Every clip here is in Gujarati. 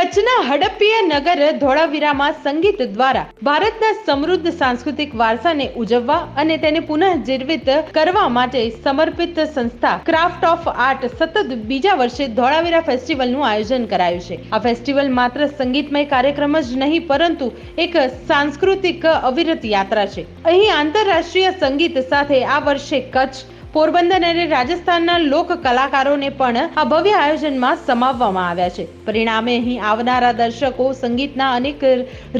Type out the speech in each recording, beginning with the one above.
કચ્છના હડપ્પીય નગર ધોળાવીરામાં સંગીત દ્વારા ભારતના સમૃદ્ધ સાંસ્કૃતિક વારસાને ઉજવવા અને તેને પુનઃજીવિત કરવા માટે સમર્પિત સંસ્થા ક્રાફ્ટ ઓફ આર્ટ સતત બીજા વર્ષે ધોળાવીરા ફેસ્ટિવલનું આયોજન કરાયું છે. આ ફેસ્ટિવલ માત્ર સંગીતમય કાર્યક્રમ જ નહીં, પરંતુ એક સાંસ્કૃતિક અવિરત યાત્રા છે. અહીં આંતરરાષ્ટ્રીય સંગીત સાથે આ વર્ષે કચ્છ પોરબંદર અને રાજસ્થાનના લોક કલાકારોને પણ આ ભવ્ય આયોજનમાં સમાવવામાં આવ્યા છે. પરિણામે અહીં આવનારા દર્શકો સંગીતના અનેક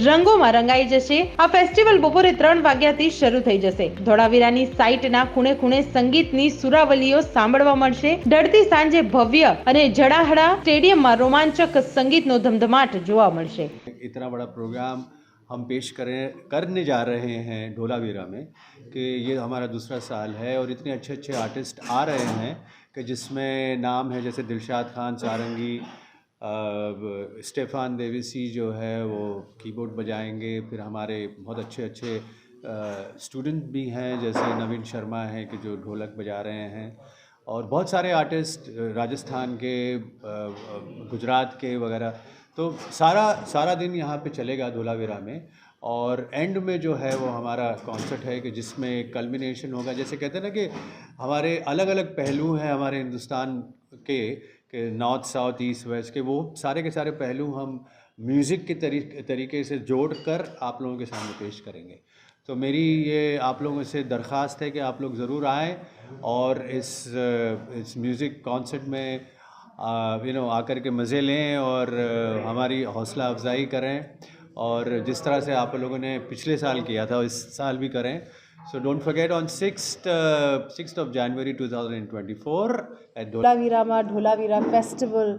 રંગોમાં રંગાઈ જશે. આ ફેસ્ટિવલ બપોરે ત્રણ વાગ્યાથી શરૂ થઈ જશે. ધોળાવીરાની સાઇટના ખૂણે ખૂણે સંગીતની સુરાવલીઓ સાંભળવા મળશે. ડળતી સાંજે ભવ્ય અને જડાહડા સ્ટેડિયમમાં રોમાંચક સંગીતનો ધમધમાટ જોવા મળશે. ઇતના બડા પ્રોગ્રામ हम पेश करें, करने जा रहे हैं ढोलावीरा में कि ये हमारा दूसरा साल है और इतने अच्छे अच्छे आर्टिस्ट आ रहे हैं कि जिसमें नाम है जैसे दिलशाद खान, सारंगी स्टेफान देवीसी जो है वो कीबोर्ड बजाएँगे। फिर हमारे बहुत अच्छे अच्छे स्टूडेंट भी हैं जैसे नवीन शर्मा हैं कि जो ढोलक बजा रहे हैं और बहुत सारे आर्टिस्ट राजस्थान के गुजरात के वगैरह। तो सारा सारा दिन यहाँ पे चलेगा धोलावीरा में और एंड में जो है वो हमारा कॉन्सर्ट है कि जिसमें कल्मिनेशन होगा। जैसे कहते हैं ना कि हमारे अलग अलग पहलू हैं हमारे हिंदुस्तान के कि नॉर्थ साउथ ईस्ट वेस्ट के वो सारे के सारे पहलू हम म्यूज़िक के तरी, तरीके से जोड़ कर आप लोगों के सामने पेश करेंगे। तो मेरी ये आप लोगों से दरख्वास्त है कि आप लोग ज़रूर आएँ और इस इस म्यूज़िक कॉन्सर्ट में यू नो आकर के मज़े लें और अ, हमारी हौसला अफजाई करें और जिस तरह से आप लोगों ने पिछले साल किया था इस साल भी करें so don't forget on six six of January 2024 at ઢોલાવીરામાં ઢોલાવીરા festival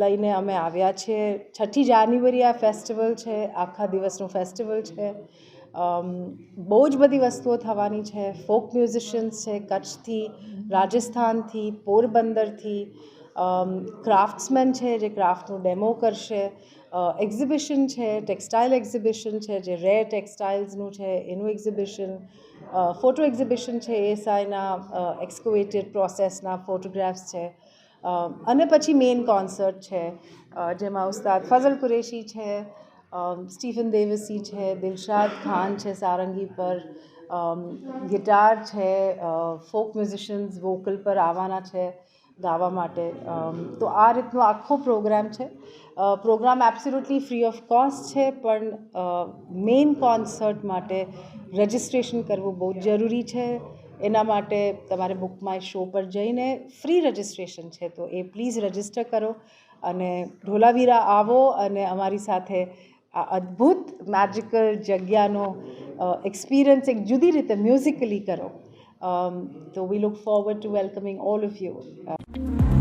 લઈને અમે આવ્યા છીએ છઠ્ઠી જાન્યુઆરી આ ફેસ્ટિવલ છે આખા દિવસનું ફેસ્ટિવલ છે અમ, બહુ જ બધી વસ્તુઓ થવાની છે ફોક મ્યુઝિશિયન્સ છે કચ્છથી રાજસ્થાનથી પોરબંદરથી ક્રાફ્ટ્સમેન છે જે ક્રાફ્ટનું ડેમો કરશે. એક્ઝિબિશન છે ટેક્સટાઇલ એક્ઝિબિશન છે, જે રેર ટેક્સટાઇલ્સનું છે, એનું એક્ઝિબિશન ફોટો એક્ઝિબિશન છે એસઆઈના એક્સકોવેટેડ પ્રોસેસના ફોટોગ્રાફ્સ છે. અને પછી મેઇન કોન્સર્ટ છે જેમાં ઉસ્તાદ ફઝલ કુરેશી છે સ્ટીફન દેવસી છે, દિલશાદ ખાન છે સારંગી પર ગિટાર છે ફોક મ્યુઝિશિયન્સ વોકલ પર આવવાના છે. ગાવા માટે. તો આ રીતનો આખો પ્રોગ્રામ છે. Programme absolutely free of cost છે, પણ મેઇન કોન્સર્ટ માટે રજિસ્ટ્રેશન કરવું બહુ જરૂરી છે. એના માટે તમારે બુક માય શો પર જઈને ફ્રી રજિસ્ટ્રેશન છે, તો એ પ્લીઝ રજિસ્ટર કરો અને ઢોલાવીરા આવો અને અમારી સાથે આ અદ્ભુત મેજિકલ જગ્યાનો એક્સપિરિયન્સ એક જુદી રીતે મ્યુઝિકલી કરો. Um, so we look forward to welcoming all of you. Uh,